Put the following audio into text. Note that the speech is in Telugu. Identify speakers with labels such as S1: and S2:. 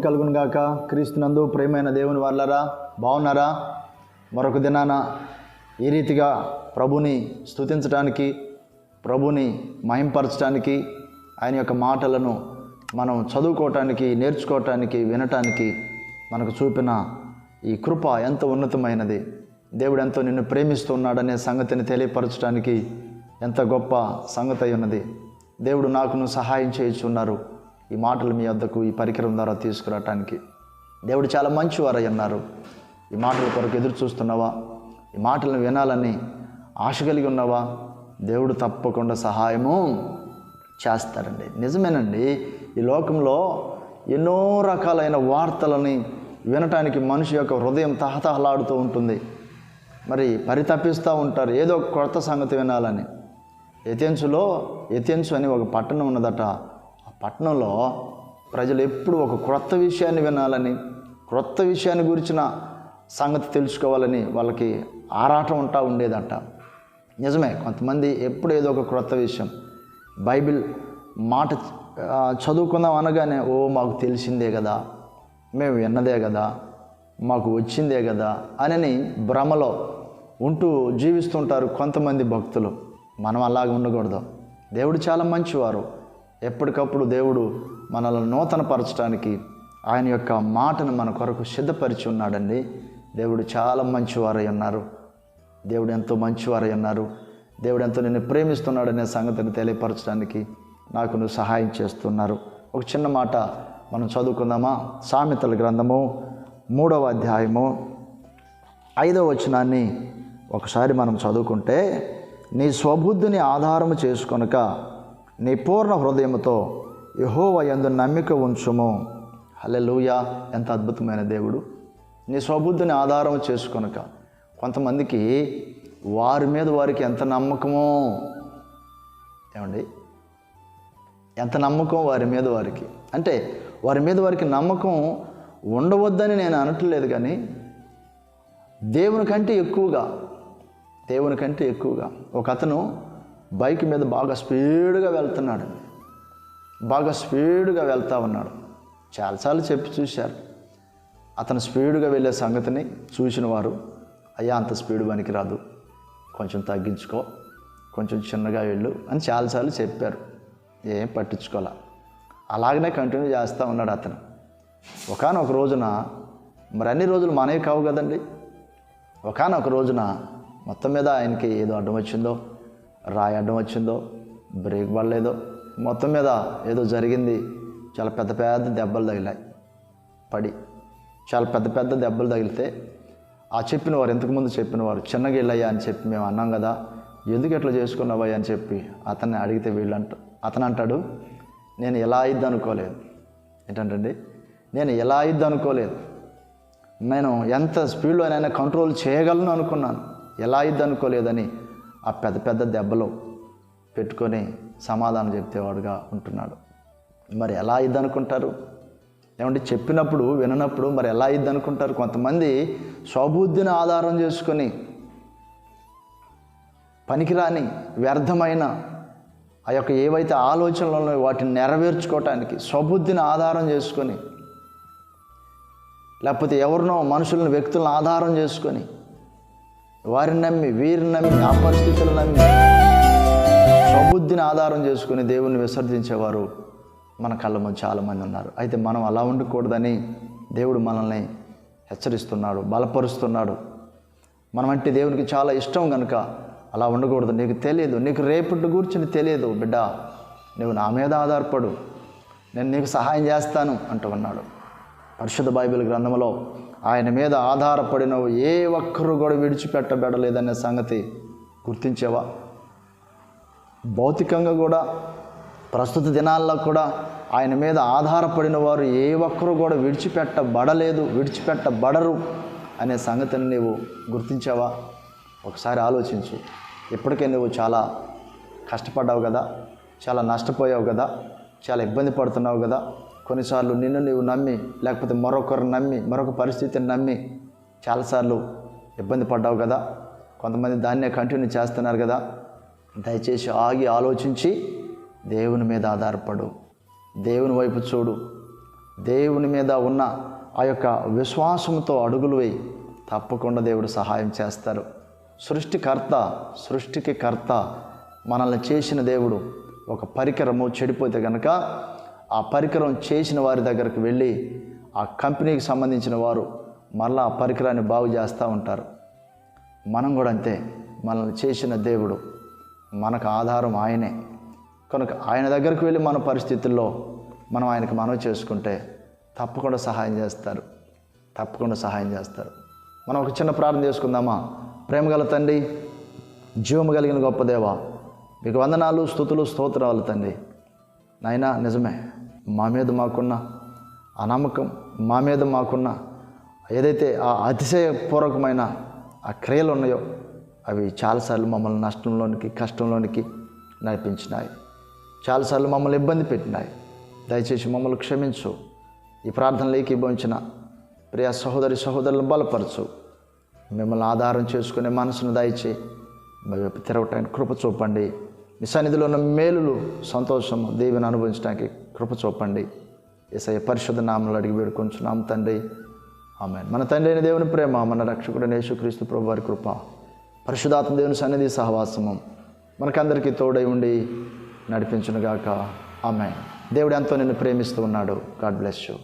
S1: కలుగును కలుగునుగాక క్రీస్తునందు ప్రేమైన దేవుని వాళ్ళరా బాగున్నారా మరొక దినాన ఈ రీతిగా ప్రభుని స్థుతించడానికి ప్రభుని మహింపరచడానికి ఆయన యొక్క మాటలను మనం చదువుకోవటానికి నేర్చుకోవటానికి వినటానికి మనకు చూపిన ఈ కృప ఎంత ఉన్నతమైనది. దేవుడు ఎంతో నిన్ను ప్రేమిస్తున్నాడనే సంగతిని తెలియపరచడానికి ఎంత గొప్ప సంగతి అయి ఉన్నది దేవుడు నాకును సహాయం చేయుచున్నారు. ఈ మాటలు మీ వద్దకు ఈ పరికరం ద్వారా తీసుకురావటానికి. దేవుడు చాలా మంచివారై అన్నారు. ఈ మాటల కొరకు ఎదురు చూస్తున్నావా? ఈ మాటలను వినాలని ఆశ కలిగి ఉన్నావా? దేవుడు తప్పకుండా సహాయము చేస్తారండి నిజమేనండి ఈ లోకంలో ఎన్నో రకాలైన వార్తలని వినటానికి మనిషి యొక్క హృదయం తహతహలాడుతూ ఉంటుంది. మరి పరితపిస్తూ ఉంటారు ఏదో కొత్త సంగతి వినాలని. ఎథెన్సులో ఎథెన్సు అని ఒక పట్టణం ఉన్నదట. పట్టణంలో ప్రజలు ఎప్పుడు ఒక క్రొత్త విషయాన్ని వినాలని క్రొత్త విషయాన్ని గురించిన సంగతి తెలుసుకోవాలని వాళ్ళకి ఆరాటం ఉంటా ఉండేదంట. నిజమే కొంతమంది ఎప్పుడు ఏదో ఒక క్రొత్త విషయం బైబిల్ మాట చదువుకుందాం అనగానే ఓ మాకు తెలిసిందే కదా మేము విన్నదే కదా మాకు వచ్చిందే కదా అని భ్రమలో ఉంటూ జీవిస్తుంటారు కొంతమంది భక్తులు. మనం అలాగ ఉండకూడదు. దేవుడు చాలా మంచివారు. ఎప్పటికప్పుడు దేవుడు మనల్ని నూతనపరచడానికి ఆయన యొక్క మాటను మన కొరకు సిద్ధపరిచి ఉన్నాడండి. దేవుడు చాలా మంచివారై ఉన్నారు. దేవుడు ఎంతో మంచివారై ఉన్నారు. దేవుడు ఎంతో నిన్ను ప్రేమిస్తున్నాడనే సంగతిని తెలియపరచడానికి నాకు నువ్వు సహాయం చేస్తున్నారు. ఒక చిన్న మాట మనం చదువుకుందామా? సామెతల గ్రంథము మూడవ అధ్యాయము ఐదవ వచనాన్ని ఒకసారి మనం చదువుకుంటే నీ స్వబుద్ధిని ఆధారము చేసుకొనక నీ పూర్ణ హృదయముతో యహోవ ఎందు నమ్మిక ఉంచుము. హల్లెలూయా. ఎంత అద్భుతమైన దేవుడు. నీ స్వబుద్ధిని ఆధారం చేసుకొనక కొంతమందికి వారి మీద వారికి ఎంత నమ్మకమో. ఏమండి? ఎంత నమ్మకం వారి మీద వారికి. అంటే వారి మీద వారికి నమ్మకం ఉండవద్దని నేను అనట్లేదు కానీ దేవుని కంటే ఎక్కువగా దేవుని కంటే ఎక్కువగా ఒక అతను బైక్ మీద బాగా స్పీడ్గా వెళ్తున్నాడు. బాగా స్పీడ్గా వెళ్తూ ఉన్నాడు. చాలాసార్లు చెప్పి చూశారు. అతను స్పీడ్గా వెళ్ళే సంగతిని చూసిన వారు అయ్యా అంత స్పీడ్ పనికి రాదు. కొంచెం తగ్గించుకో. కొంచెం చిన్నగా వెళ్ళు అని చాలాసార్లు చెప్పారు. ఏం పట్టించుకోలే. అలాగనే కంటిన్యూ చేస్తూ ఉన్నాడు అతను. ఒకనొక రోజున మరి అన్ని రోజులు మనవి కావు కదండి? ఒకనొక రోజున మొత్తం మీద ఆయనకి ఏదో అడ్డం వచ్చిందో రాయి అడ్డం వచ్చిందో బ్రేక్ పడలేదో మొత్తం మీద ఏదో జరిగింది. చాలా పెద్ద పెద్ద దెబ్బలు తగిలాయి. పడి చాలా పెద్ద పెద్ద దెబ్బలు తగిలితే ఆ చెప్పిన వారు ఇంతకుముందు చెప్పిన వారు చిన్నగా వెళ్ళయ్యా అని చెప్పి మేము అన్నాం కదా ఎందుకు ఇట్లా చేసుకున్నావయ్యా అని చెప్పి అతన్ని అడిగితే వీళ్ళంట అతను అంటాడు నేను ఎలా అయిద్ది అనుకోలేదు. ఏంటంటండి నేను ఎలా అయిద్ది అనుకోలేదు. నేను ఎంత స్పీడ్లోనైనా కంట్రోల్ చేయగలను అనుకున్నాను. ఎలా అయిద్ది అనుకోలేదని ఆ పెద్ద పెద్ద దెబ్బలు పెట్టుకొని సమాధానం చెప్తేవాడుగా ఉంటున్నాడు. మరి ఎలా ఇద్దనుకుంటారు అనుకుంటారు ఏమంటే చెప్పినప్పుడు విననప్పుడు మరి ఎలా అయింది అనుకుంటారు కొంతమంది స్వబుద్ధిని ఆధారం చేసుకొని పనికిరాని వ్యర్థమైన ఆ యొక్క ఏవైతే ఆలోచనలు ఉన్నాయో వాటిని నెరవేర్చుకోవటానికి స్వబుద్ధిని ఆధారం చేసుకొని లేకపోతే ఎవరినో మనుషులను వ్యక్తులను ఆధారం చేసుకొని వారిని నమ్మి వీరిని నమ్మి ఆ పరిస్థితులు నమ్మి స్వబుద్ధిని ఆధారం చేసుకుని దేవుణ్ణి విసర్జించేవారు మన కళ్ళ ముందు చాలామంది ఉన్నారు. అయితే మనం అలా ఉండకూడదని దేవుడు మనల్ని హెచ్చరిస్తున్నాడు బలపరుస్తున్నాడు. మనమంటే దేవునికి చాలా ఇష్టం కనుక అలా ఉండకూడదు. నీకు తెలియదు నీకు రేపటి గురించి తెలియదు బిడ్డ నువ్వు నా మీద ఆధారపడు నేను నీకు సహాయం చేస్తాను అంటూ ఉన్నాడు పరిశుద్ధ బైబిల్ గ్రంథంలో ఆయన మీద ఆధారపడినవు ఏ ఒక్కరు కూడా విడిచిపెట్టబడలేదనే సంగతి గుర్తించావా? భౌతికంగా కూడా ప్రస్తుత దినాల్లో కూడా ఆయన మీద ఆధారపడిన వారు ఏ ఒక్కరు కూడా విడిచిపెట్టబడలేదు విడిచిపెట్టబడరు అనే సంగతిని నీవు గుర్తించావా? ఒకసారి ఆలోచించు. ఇప్పటికే నువ్వు చాలా కష్టపడ్డావు కదా చాలా నష్టపోయావు కదా చాలా ఇబ్బంది పడుతున్నావు కదా కొన్నిసార్లు నిన్ను నీవు నమ్మి లేకపోతే మరొకరు నమ్మి మరొక పరిస్థితిని నమ్మి చాలాసార్లు ఇబ్బంది పడ్డావు కదా. కొంతమంది దాన్నే కంటిన్యూ చేస్తున్నారు కదా. దయచేసి ఆగి ఆలోచించి దేవుని మీద ఆధారపడు. దేవుని వైపు చూడు. దేవుని మీద ఉన్న ఆ యొక్క విశ్వాసంతో అడుగులు వేయి. తప్పకుండా దేవుడు సహాయం చేస్తారు. సృష్టికర్త సృష్టికి కర్త మనల్ని చేసిన దేవుడు ఒక పరికరము చెడిపోతే కనుక ఆ పరికరం చేసిన వారి దగ్గరకు వెళ్ళి ఆ కంపెనీకి సంబంధించిన వారు మళ్ళీ ఆ పరికరాన్ని బాగు చేస్తూ ఉంటారు. మనం కూడా అంతే మనల్ని చేసిన దేవుడు మనకు ఆధారం ఆయనే. కనుక ఆయన దగ్గరకు వెళ్ళి మన పరిస్థితుల్లో మనం ఆయనకు మనవి చేసుకుంటే తప్పకుండా సహాయం చేస్తారు. తప్పకుండా సహాయం చేస్తారు. మనం ఒక చిన్న ప్రార్థన చేసుకుందామా? ప్రేమగల తండ్రి జీవము కలిగిన గొప్ప దేవ మీకు వందనాలు స్థుతులు స్తోత్రాలు తండ్రి. నాయనా నిజమే. మా మీద మాకున్న ఆ నమ్మకం మా మీద మాకున్న ఏదైతే ఆ అతిశయపూర్వకమైన ఆ క్రియలు ఉన్నాయో అవి చాలాసార్లు మమ్మల్ని నష్టంలోనికి కష్టంలోనికి నడిపించినాయి. చాలాసార్లు మమ్మల్ని ఇబ్బంది పెట్టినాయి. దయచేసి మమ్మల్ని క్షమించు. ఈ ప్రార్థనలు ఏకీభవించిన ప్రియ సహోదరి సహోదరులను బలపరచు. మిమ్మల్ని ఆధారం చేసుకునే మనసును దయచి మీ తిరగటానికి కృప చూపండి. మీ సన్నిధిలో ఉన్న మేలులు సంతోషం దేవుని అనుభవించడానికి కృప చూపండి. ఏసయ్య పరిశుద్ధ నామలు అడిగి వేడుకొంచున్నాం తండ్రి. ఆమె మన తండ్రి అయిన దేవుని ప్రేమ మన రక్షకుడు యేసుక్రీస్తు ప్రభు వారి కృప పరిశుధాత్మ దేవుని సన్నిధి సహవాసము మనకందరికీ తోడై ఉండి నడిపించునుగాక. ఆమె దేవుడు ఎంతో నిన్ను ప్రేమిస్తూ ఉన్నాడు. God bless you.